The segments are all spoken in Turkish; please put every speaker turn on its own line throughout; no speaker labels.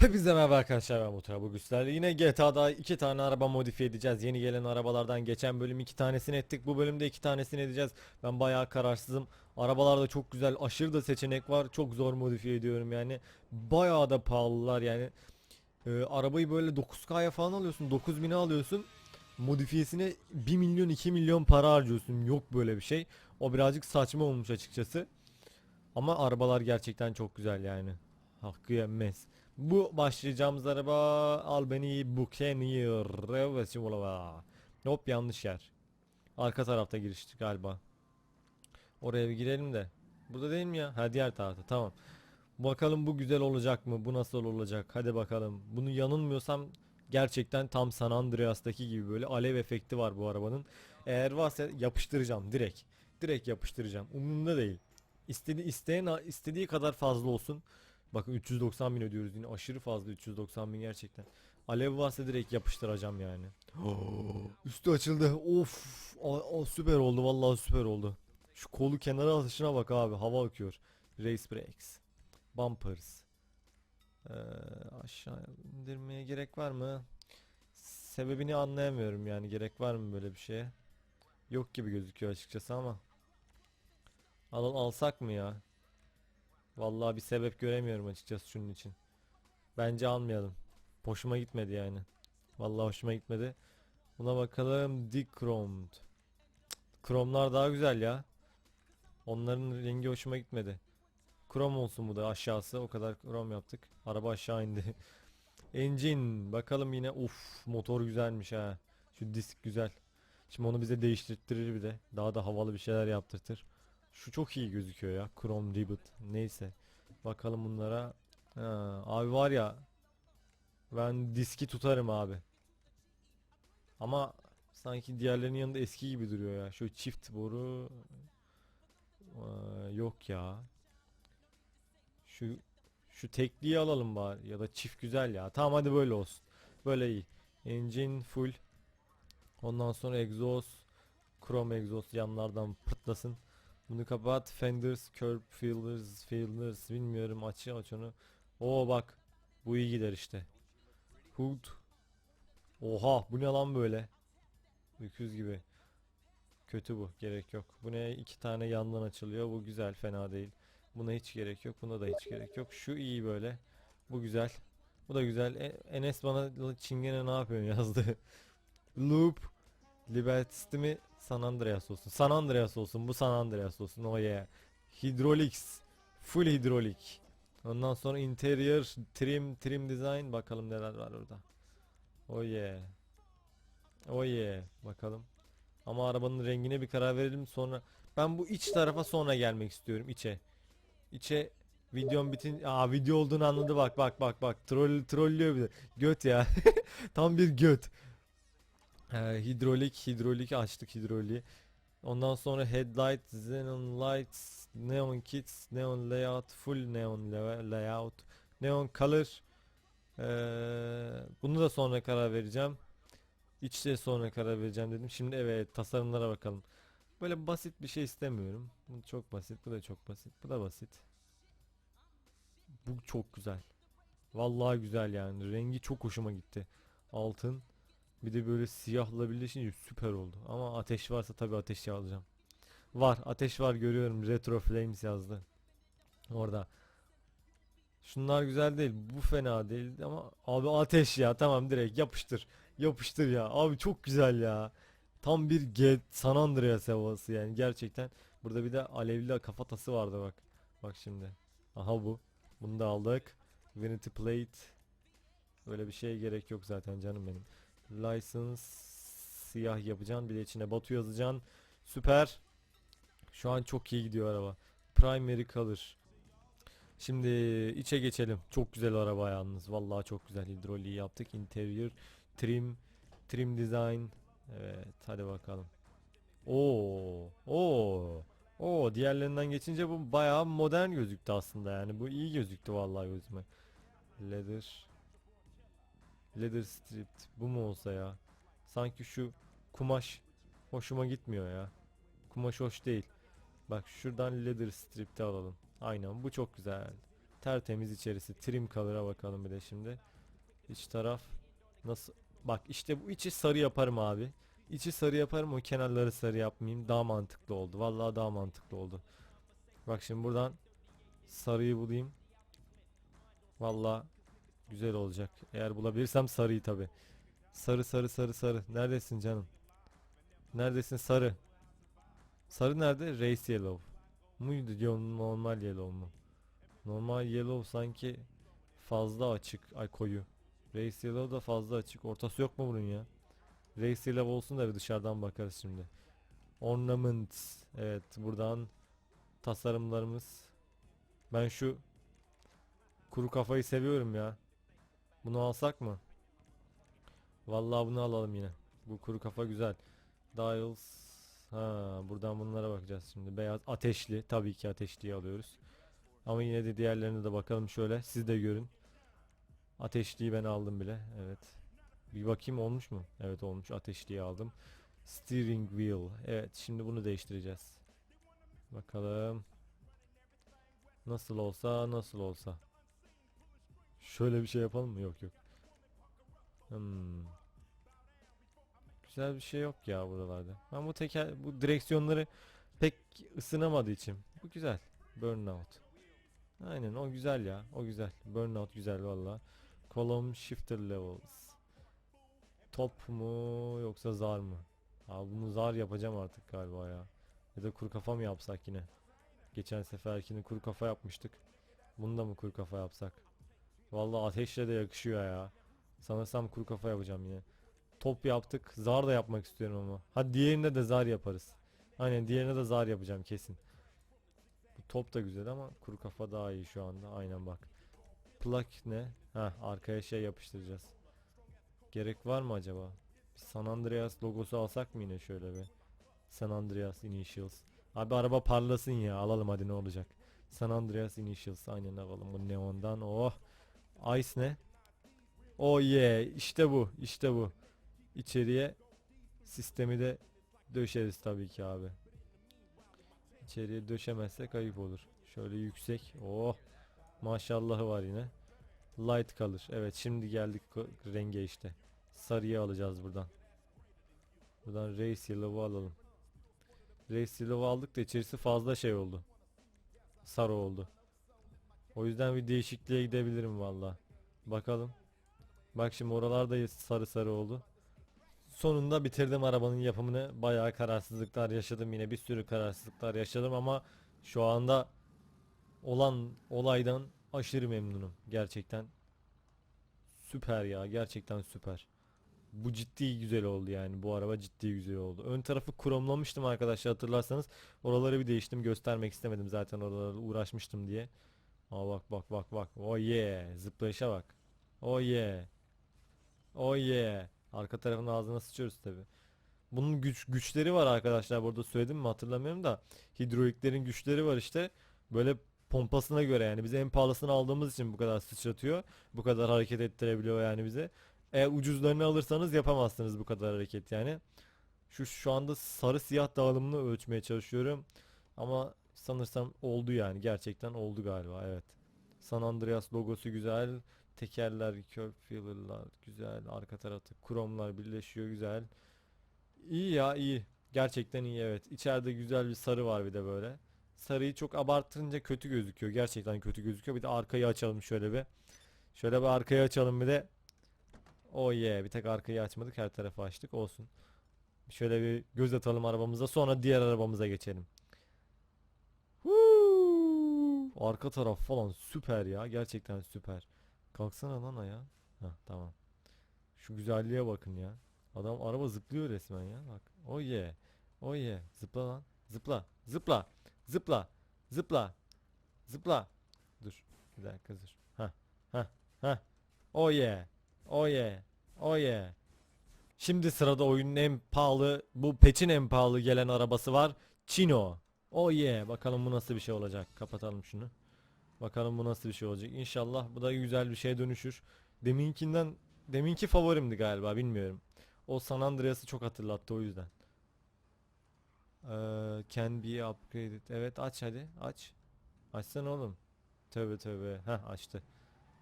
Hepinize merhaba arkadaşlar ben Mutra bugün sizlerle yine GTA'da iki tane araba modifiye edeceğiz. Yeni gelen arabalardan geçen bölüm iki tanesini ettik. Bu bölümde iki tanesini edeceğiz. Ben bayağı kararsızım. Arabalarda çok güzel aşırı da seçenek var. Çok zor modifiye ediyorum yani. Bayağı da pahalılar yani. Ee, arabayı böyle 9K'ya falan alıyorsun 9000'e alıyorsun. Modifiyesine 1 milyon 2 milyon para harcıyorsun. Yok böyle bir şey. O birazcık saçma olmuş açıkçası. Ama arabalar gerçekten çok güzel yani. Hakkı yenmez bu başlayacağımız araba Albany Buccaneer evet ola. Hop yanlış yer. Arka tarafta girişti galiba. Oraya bir girelim de. Burada değil mi ya? Ha diğer tarafta tamam. Bakalım bu güzel olacak mı? Bu nasıl olacak? Hadi bakalım. Bunu yanılmıyorsam gerçekten tam San Andreas'taki gibi böyle alev efekti var bu arabanın. Eğer varsa yapıştıracağım direkt. Direkt yapıştıracağım. Umurumda değil. İstedi isteyen istediği kadar fazla olsun. Bakın 390 bin ödüyoruz yine aşırı fazla 390 bin gerçekten. Alev varsa direkt yapıştıracağım yani. Üstü açıldı. Of. O, süper oldu vallahi süper oldu. Şu kolu kenara atışına bak abi hava akıyor. Race brakes. Bumpers. Ee, aşağı indirmeye gerek var mı? Sebebini anlayamıyorum yani gerek var mı böyle bir şeye? Yok gibi gözüküyor açıkçası ama. Al, alsak mı ya? Vallahi bir sebep göremiyorum açıkçası şunun için. Bence almayalım. Hoşuma gitmedi yani. Vallahi hoşuma gitmedi. Buna bakalım Dichromed. Kromlar daha güzel ya. Onların rengi hoşuma gitmedi. Krom olsun bu da aşağısı. O kadar krom yaptık. Araba aşağı indi. Engine. Bakalım yine. Uf motor güzelmiş ha. Şu disk güzel. Şimdi onu bize değiştirttirir bir de. Daha da havalı bir şeyler yaptırtır. Şu çok iyi gözüküyor ya. Chrome Ribbit. Neyse. Bakalım bunlara. Ha, abi var ya. Ben diski tutarım abi. Ama sanki diğerlerinin yanında eski gibi duruyor ya. Şu çift boru. Aa, yok ya. Şu şu tekliği alalım bari ya da çift güzel ya. Tamam hadi böyle olsun. Böyle iyi. Engine full. Ondan sonra egzoz. Chrome egzoz yanlardan pırtlasın. Bunu kapat. Fenders, curb fillers, fillers bilmiyorum aç aç onu. Oo bak. Bu iyi gider işte. Hood. Oha bu ne lan böyle? Öküz gibi. Kötü bu. Gerek yok. Bu ne? iki tane yandan açılıyor. Bu güzel. Fena değil. Buna hiç gerek yok. Buna da hiç gerek yok. Şu iyi böyle. Bu güzel. Bu da güzel. E, Enes bana çingene ne yapıyorsun yazdı. Loop. Liberty mi? San Andreas olsun. San Andreas olsun. Bu San Andreas olsun. Oh yeah. Hydraulics. Full hidrolik. Ondan sonra interior trim trim design bakalım neler var orada. Oh yeah. Oh yeah. Bakalım. Ama arabanın rengine bir karar verelim sonra. Ben bu iç tarafa sonra gelmek istiyorum içe. İçe videom bitin. Aa video olduğunu anladı bak bak bak bak. Troll trollüyor bir de. Göt ya. Tam bir göt. Ee, hidrolik hidrolik açtık hidroliği. Ondan sonra headlight, xenon lights, neon kits, neon layout, full neon la- layout, neon color. Ee, bunu da sonra karar vereceğim. İçte sonra karar vereceğim dedim. Şimdi evet tasarımlara bakalım. Böyle basit bir şey istemiyorum. Bu çok basit, bu da çok basit, bu da basit. Bu çok güzel. Vallahi güzel yani. Rengi çok hoşuma gitti. Altın. Bir de böyle siyahla birleşince süper oldu. Ama ateş varsa tabii ateşi alacağım. Var ateş var görüyorum. Retro Flames yazdı. Orada. Şunlar güzel değil. Bu fena değil ama abi ateş ya. Tamam direkt yapıştır. Yapıştır ya. Abi çok güzel ya. Tam bir Get San Andreas havası yani gerçekten. Burada bir de alevli kafatası vardı bak. Bak şimdi. Aha bu. Bunu da aldık. Vanity Plate. Böyle bir şeye gerek yok zaten canım benim. License siyah yapacaksın bir de içine Batu yazacaksın. Süper. Şu an çok iyi gidiyor araba. Primary color. Şimdi içe geçelim. Çok güzel araba yalnız. Vallahi çok güzel. Hidroliği yaptık. Interior, trim, trim design. Evet, hadi bakalım. Oo, oo. Oo, diğerlerinden geçince bu bayağı modern gözüktü aslında yani. Bu iyi gözüktü vallahi gözüme. Leather. Leather stripped. Bu mu olsa ya? Sanki şu kumaş hoşuma gitmiyor ya. Kumaş hoş değil. Bak şuradan leather strip'te alalım. Aynen bu çok güzel. Tertemiz içerisi. Trim color'a bakalım bir de şimdi. İç taraf nasıl? Bak işte bu içi sarı yaparım abi. İçi sarı yaparım o kenarları sarı yapmayayım. Daha mantıklı oldu. Vallahi daha mantıklı oldu. Bak şimdi buradan sarıyı bulayım. Vallahi güzel olacak. Eğer bulabilirsem sarıyı tabi. Sarı sarı sarı sarı. Neredesin canım? Neredesin sarı? Sarı nerede? Race yellow. Muydu diyor normal yellow mu? Normal yellow sanki fazla açık. Ay koyu. Race yellow da fazla açık. Ortası yok mu bunun ya? Race yellow olsun da bir dışarıdan bakarız şimdi. Ornaments. Evet buradan tasarımlarımız. Ben şu kuru kafayı seviyorum ya. Bunu alsak mı? Vallahi bunu alalım yine. Bu kuru kafa güzel. Dials. Ha, buradan bunlara bakacağız şimdi. Beyaz ateşli. Tabii ki ateşliyi alıyoruz. Ama yine de diğerlerine de bakalım şöyle. Siz de görün. Ateşliyi ben aldım bile. Evet. Bir bakayım olmuş mu? Evet olmuş. Ateşliyi aldım. Steering wheel. Evet şimdi bunu değiştireceğiz. Bakalım. Nasıl olsa nasıl olsa. Şöyle bir şey yapalım mı? Yok yok. Hmm. Güzel bir şey yok ya buralarda. Ben bu teker bu direksiyonları pek ısınamadığı için. Bu güzel. Burnout. Aynen o güzel ya. O güzel. Burnout güzel valla. Column shifter levels. Top mu yoksa zar mı? Abi bunu zar yapacağım artık galiba ya. Ya da kuru kafa mı yapsak yine? Geçen seferkini kuru kafa yapmıştık. Bunu da mı kuru kafa yapsak? Vallahi ateşle de yakışıyor ya. Sanırsam kuru kafa yapacağım yine. Top yaptık. Zar da yapmak istiyorum ama. Hadi diğerinde de zar yaparız. Aynen diğerine de zar yapacağım kesin. Bu top da güzel ama kuru kafa daha iyi şu anda. Aynen bak. Plak ne? Ha arkaya şey yapıştıracağız. Gerek var mı acaba? Bir San Andreas logosu alsak mı yine şöyle bir? San Andreas Initials. Abi araba parlasın ya. Alalım hadi ne olacak. San Andreas Initials aynen alalım bu neondan. Oh. Ice ne? Oh yeah. İşte bu. işte bu. İçeriye sistemi de döşeriz tabii ki abi. İçeriye döşemezsek ayıp olur. Şöyle yüksek. Oh. Maşallahı var yine. Light kalır. Evet şimdi geldik renge işte. Sarıyı alacağız buradan. Buradan Race Yellow'u alalım. Race Yellow'u aldık da içerisi fazla şey oldu. Sarı oldu. O yüzden bir değişikliğe gidebilirim valla. Bakalım. Bak şimdi oralarda sarı sarı oldu. Sonunda bitirdim arabanın yapımını. Bayağı kararsızlıklar yaşadım yine bir sürü kararsızlıklar yaşadım ama şu anda olan olaydan aşırı memnunum gerçekten. Süper ya gerçekten süper. Bu ciddi güzel oldu yani bu araba ciddi güzel oldu. Ön tarafı kromlamıştım arkadaşlar hatırlarsanız. Oraları bir değiştim göstermek istemedim zaten oralarla uğraşmıştım diye. Aa bak bak bak bak. Oh yeah zıplayışa bak. Oh yeah. Oh yeah. Arka tarafın ağzına sıçıyoruz tabi. Bunun güç güçleri var arkadaşlar burada söyledim mi hatırlamıyorum da hidroliklerin güçleri var işte. Böyle pompasına göre yani biz en pahalısını aldığımız için bu kadar sıçratıyor. Bu kadar hareket ettirebiliyor yani bize. Eğer ucuzlarını alırsanız yapamazsınız bu kadar hareket yani. Şu şu anda sarı siyah dağılımını ölçmeye çalışıyorum. Ama sanırsam oldu yani gerçekten oldu galiba evet. San Andreas logosu güzel. Tekerler, curb feeler'lar güzel. Arka tarafta kromlar birleşiyor güzel. İyi ya iyi. Gerçekten iyi evet. İçeride güzel bir sarı var bir de böyle. Sarıyı çok abartınca kötü gözüküyor. Gerçekten kötü gözüküyor. Bir de arkayı açalım şöyle bir. Şöyle bir arkayı açalım bir de. Oh yeah. Bir tek arkayı açmadık. Her tarafı açtık. Olsun. Şöyle bir göz atalım arabamıza. Sonra diğer arabamıza geçelim. Arka taraf falan süper ya. Gerçekten süper. Kalksana lan ayağa. Hah tamam. Şu güzelliğe bakın ya. Adam araba zıplıyor resmen ya. Bak. Oh yeah. Oh yeah. Zıpla lan. Zıpla. Zıpla. Zıpla. Zıpla. Zıpla. Dur. Bir dakika dur. Ha. Ha. Ha. Yeah. Yeah. Oh yeah. Şimdi sırada oyunun en pahalı, bu peçin en pahalı gelen arabası var. Chino. Oh yeah. Bakalım bu nasıl bir şey olacak. Kapatalım şunu. Bakalım bu nasıl bir şey olacak. İnşallah bu da güzel bir şeye dönüşür. Deminkinden, deminki favorimdi galiba bilmiyorum. O San Andreas'ı çok hatırlattı o yüzden. Eee, can be upgraded. Evet aç hadi aç. Açsana oğlum. Tövbe tövbe. Heh açtı.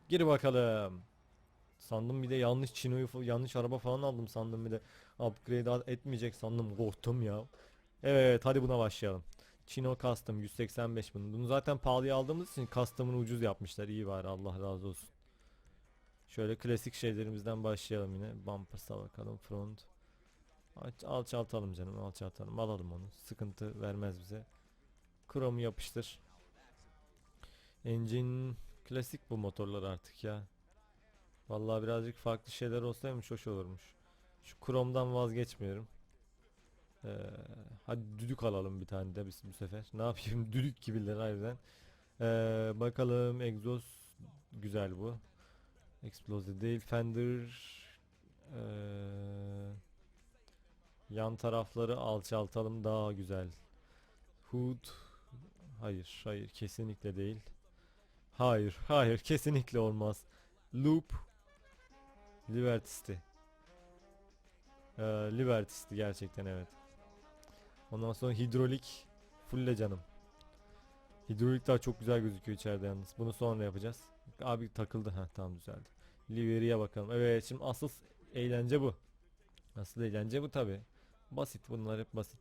Gir bakalım. Sandım bir de yanlış Chino'yu yanlış araba falan aldım sandım bir de upgrade etmeyecek sandım korktum ya. Evet hadi buna başlayalım. Chino Custom 185 bunu. Bunu zaten pahalıya aldığımız için custom'ını ucuz yapmışlar. İyi var Allah razı olsun. Şöyle klasik şeylerimizden başlayalım yine. Bumpers'a bakalım front. Alçaltalım canım alçaltalım alalım onu. Sıkıntı vermez bize. Chrome'u yapıştır. Engine klasik bu motorlar artık ya. Vallahi birazcık farklı şeyler olsaymış hoş olurmuş. Şu Chrome'dan vazgeçmiyorum. Ee, hadi düdük alalım bir tane de biz bu sefer. Ne yapayım düdük gibiler harbiden. Ee, bakalım egzoz güzel bu. Explosive değil Fender ee, yan tarafları alçaltalım daha güzel. Hood hayır hayır kesinlikle değil. Hayır hayır kesinlikle olmaz. Loop Liberty'sti. Ee, Liberty'sti gerçekten evet. Ondan sonra hidrolik fulle canım. Hidrolik daha çok güzel gözüküyor içeride yalnız. Bunu sonra yapacağız. Abi takıldı. ha tamam düzeldi. Livery'e bakalım. Evet şimdi asıl eğlence bu. Asıl eğlence bu tabi. Basit bunlar hep basit.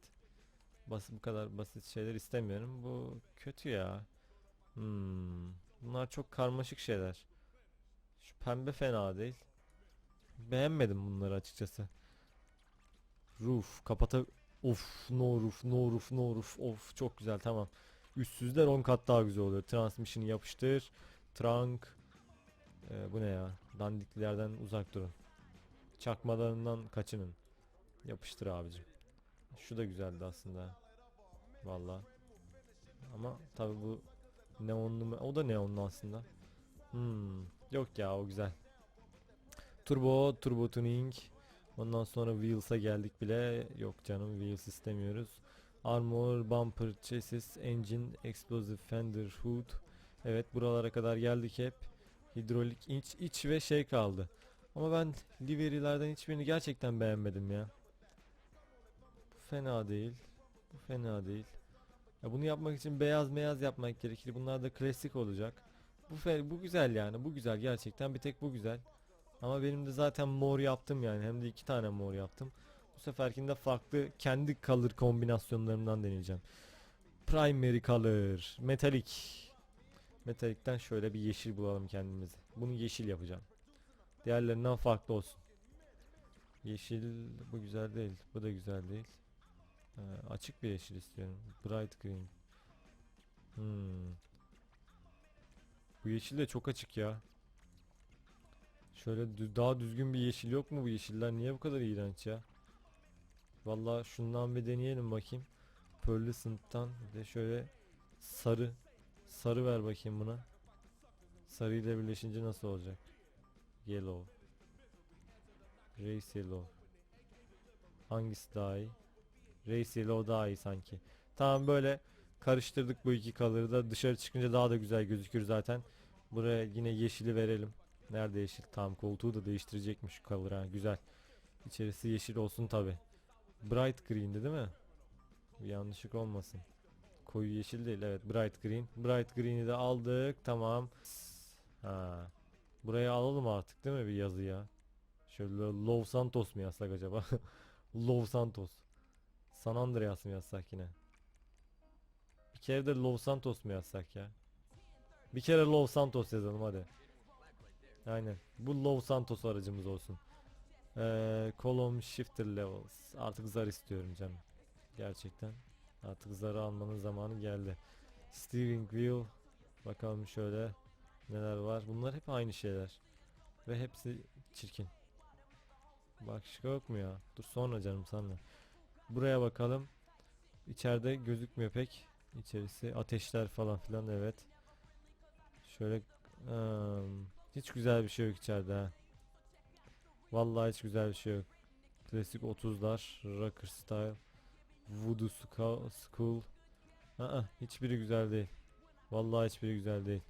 Basit bu kadar basit şeyler istemiyorum. Bu kötü ya. Hmm. Bunlar çok karmaşık şeyler. Şu pembe fena değil. Beğenmedim bunları açıkçası. Roof kapata Of no roof no roof no roof of çok güzel tamam. Üstsüzler 10 kat daha güzel oluyor. Transmission'ı yapıştır. Trunk. Ee, bu ne ya? Dandiklerden uzak durun. Çakmalarından kaçının. Yapıştır abicim. Şu da güzeldi aslında. Valla. Ama tabi bu neonlu mu- o da neonlu aslında. Hmm. Yok ya o güzel. Turbo, turbo tuning. Ondan sonra wheels'a geldik bile. Yok canım wheels istemiyoruz. Armor, bumper, chassis, engine, explosive, fender, hood. Evet buralara kadar geldik hep. Hidrolik, iç, iç ve şey kaldı. Ama ben livery'lerden hiçbirini gerçekten beğenmedim ya. Bu fena değil. Bu fena değil. Ya bunu yapmak için beyaz beyaz yapmak gerekir. Bunlar da klasik olacak. Bu bu güzel yani. Bu güzel gerçekten. Bir tek bu güzel. Ama benim de zaten mor yaptım yani. Hem de iki tane mor yaptım. Bu seferkinde farklı kendi color kombinasyonlarımdan deneyeceğim. Primary color, metalik. Metalikten şöyle bir yeşil bulalım kendimize. Bunu yeşil yapacağım. Diğerlerinden farklı olsun. Yeşil bu güzel değil. Bu da güzel değil. Ee, açık bir yeşil istiyorum. Bright green. Hmm. Bu yeşil de çok açık ya. Şöyle daha düzgün bir yeşil yok mu bu yeşiller? Niye bu kadar iğrenç ya? Vallahi şundan bir deneyelim bakayım. Pearlescent'tan bir de şöyle sarı sarı ver bakayım buna. Sarı ile birleşince nasıl olacak? Yellow. Race yellow. Hangisi daha iyi? Race yellow daha iyi sanki. Tamam böyle karıştırdık bu iki color'ı da dışarı çıkınca daha da güzel gözükür zaten. Buraya yine yeşili verelim. Nerede yeşil? Tamam koltuğu da değiştirecekmiş color ha güzel. İçerisi yeşil olsun tabi. Bright green'di değil mi? Bir yanlışlık olmasın. Koyu yeşil değil evet bright green. Bright green'i de aldık tamam. Ha. Buraya alalım artık değil mi bir yazı ya? Şöyle Love Santos mu yazsak acaba? Love Santos. San Andreas mı yazsak yine? Bir kere de Love Santos mu yazsak ya? Bir kere Love Santos yazalım hadi. Aynen. Bu Love Santos aracımız olsun. Ee, column shifter levels. Artık zar istiyorum canım. Gerçekten. Artık zarı almanın zamanı geldi. Steering wheel. Bakalım şöyle neler var. Bunlar hep aynı şeyler. Ve hepsi çirkin. Başka yok mu ya? Dur sonra canım sana. Buraya bakalım. İçeride gözükmüyor pek. İçerisi ateşler falan filan evet. Şöyle ım, hiç güzel bir şey yok içeride ha. Vallahi hiç güzel bir şey yok. Klasik 30'lar, rocker style, voodoo school. Aa, hiçbiri güzel değil. Vallahi hiçbiri güzel değil.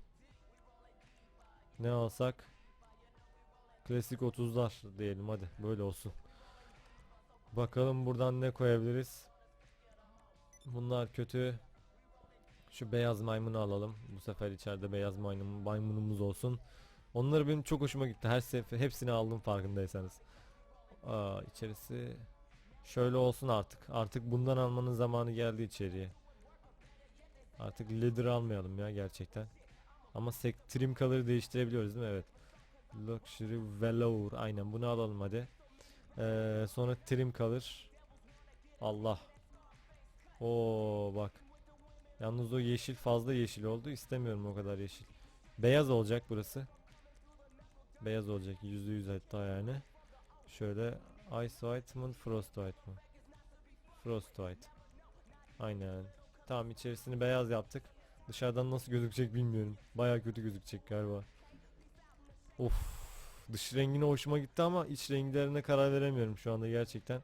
Ne alsak? Klasik 30'lar diyelim hadi böyle olsun. Bakalım buradan ne koyabiliriz. Bunlar kötü. Şu beyaz maymunu alalım. Bu sefer içeride beyaz maymun, maymunumuz olsun. Onları benim çok hoşuma gitti. Her sefer hepsini aldım farkındaysanız. Aa, içerisi şöyle olsun artık. Artık bundan almanın zamanı geldi içeriye. Artık leather almayalım ya gerçekten. Ama sek trim color'ı değiştirebiliyoruz değil mi? Evet. Luxury velour. Aynen bunu alalım hadi. Ee, sonra trim color. Allah. Oo bak. Yalnız o yeşil fazla yeşil oldu. İstemiyorum o kadar yeşil. Beyaz olacak burası. Beyaz olacak yüzde yüz hatta yani. Şöyle Ice White mı Frost White mı? Frost White. Aynen. Tamam içerisini beyaz yaptık. Dışarıdan nasıl gözükecek bilmiyorum. Baya kötü gözükecek galiba. Of. Dış rengine hoşuma gitti ama iç renklerine karar veremiyorum şu anda gerçekten.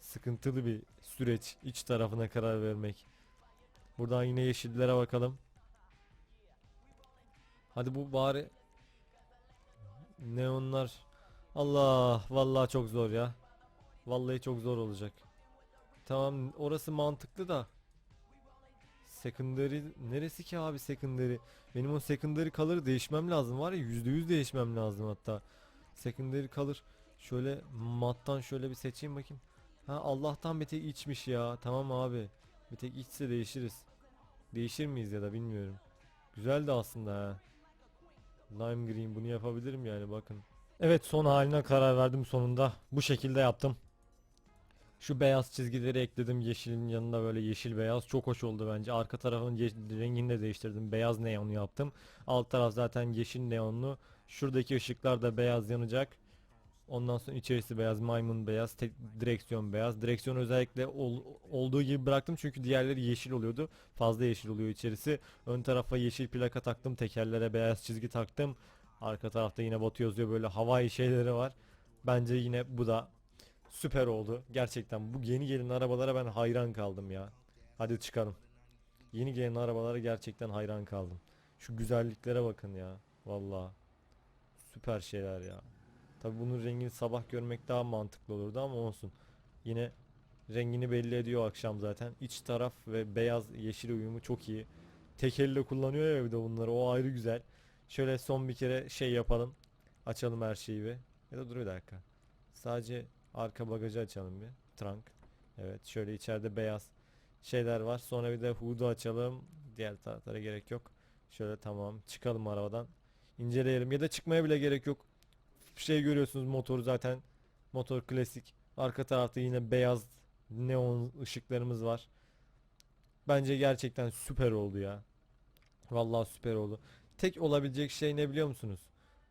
Sıkıntılı bir süreç iç tarafına karar vermek. Buradan yine yeşillere bakalım. Hadi bu bari neonlar. Allah vallahi çok zor ya. Vallahi çok zor olacak. Tamam orası mantıklı da. Secondary neresi ki abi secondary? Benim o secondary color'ı değişmem lazım var ya %100 değişmem lazım hatta. Secondary color şöyle mattan şöyle bir seçeyim bakayım. Ha Allah'tan bir tek içmiş ya. Tamam abi. Bir tek içse değişiriz. Değişir miyiz ya da bilmiyorum. Güzel de aslında ha. Lime green bunu yapabilirim yani bakın. Evet son haline karar verdim sonunda. Bu şekilde yaptım. Şu beyaz çizgileri ekledim yeşilin yanında böyle yeşil beyaz çok hoş oldu bence. Arka tarafın rengini de değiştirdim. Beyaz neon yaptım. Alt taraf zaten yeşil neonlu. Şuradaki ışıklar da beyaz yanacak. Ondan sonra içerisi beyaz, maymun beyaz, tek direksiyon beyaz. Direksiyonu özellikle ol- olduğu gibi bıraktım çünkü diğerleri yeşil oluyordu. Fazla yeşil oluyor içerisi. Ön tarafa yeşil plaka taktım, tekerlere beyaz çizgi taktım. Arka tarafta yine Batu yazıyor böyle havai şeyleri var. Bence yine bu da süper oldu. Gerçekten bu yeni gelen arabalara ben hayran kaldım ya. Hadi çıkalım. Yeni gelen arabalara gerçekten hayran kaldım. Şu güzelliklere bakın ya. Vallahi süper şeyler ya. Tabi bunun rengini sabah görmek daha mantıklı olurdu ama olsun. Yine rengini belli ediyor akşam zaten. İç taraf ve beyaz yeşil uyumu çok iyi. Tek elle kullanıyor ya bir de bunları o ayrı güzel. Şöyle son bir kere şey yapalım. Açalım her şeyi bir. Ya da dur bir dakika. Sadece arka bagajı açalım bir. Trunk. Evet şöyle içeride beyaz şeyler var. Sonra bir de hood'u açalım. Diğer taraflara gerek yok. Şöyle tamam çıkalım arabadan. İnceleyelim ya da çıkmaya bile gerek yok şey görüyorsunuz. Motor zaten motor klasik. Arka tarafta yine beyaz neon ışıklarımız var. Bence gerçekten süper oldu ya. Vallahi süper oldu. Tek olabilecek şey ne biliyor musunuz?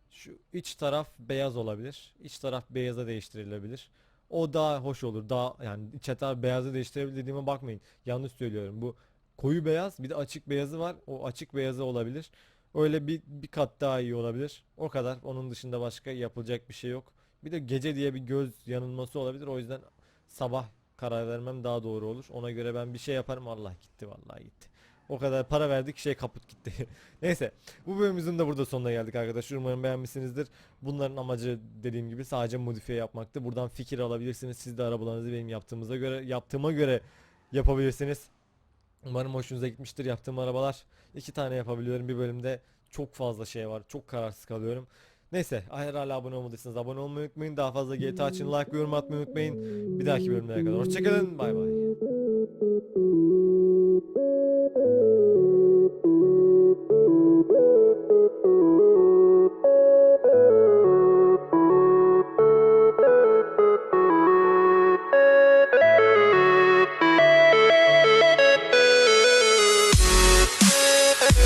Şu iç taraf beyaz olabilir. İç taraf beyaza değiştirilebilir. O daha hoş olur. Daha yani iç taraf beyaza değiştirebilir dediğime bakmayın. Yanlış söylüyorum. Bu koyu beyaz bir de açık beyazı var. O açık beyazı olabilir Öyle bir, bir kat daha iyi olabilir. O kadar. Onun dışında başka yapılacak bir şey yok. Bir de gece diye bir göz yanılması olabilir. O yüzden sabah karar vermem daha doğru olur. Ona göre ben bir şey yaparım. Allah gitti vallahi gitti. O kadar para verdik şey kaput gitti. Neyse bu bölümümüzün de burada sonuna geldik arkadaşlar. Umarım beğenmişsinizdir. Bunların amacı dediğim gibi sadece modifiye yapmaktı. Buradan fikir alabilirsiniz. Siz de arabalarınızı benim yaptığımıza göre yaptığıma göre yapabilirsiniz. Umarım hoşunuza gitmiştir yaptığım arabalar. iki tane yapabiliyorum bir bölümde. Çok fazla şey var. Çok kararsız kalıyorum. Neyse eğer hala abone olmadıysanız abone olmayı unutmayın. Daha fazla GTA için like yorum atmayı unutmayın. Bir dahaki bölümlere kadar. Hoşçakalın. Bay bay.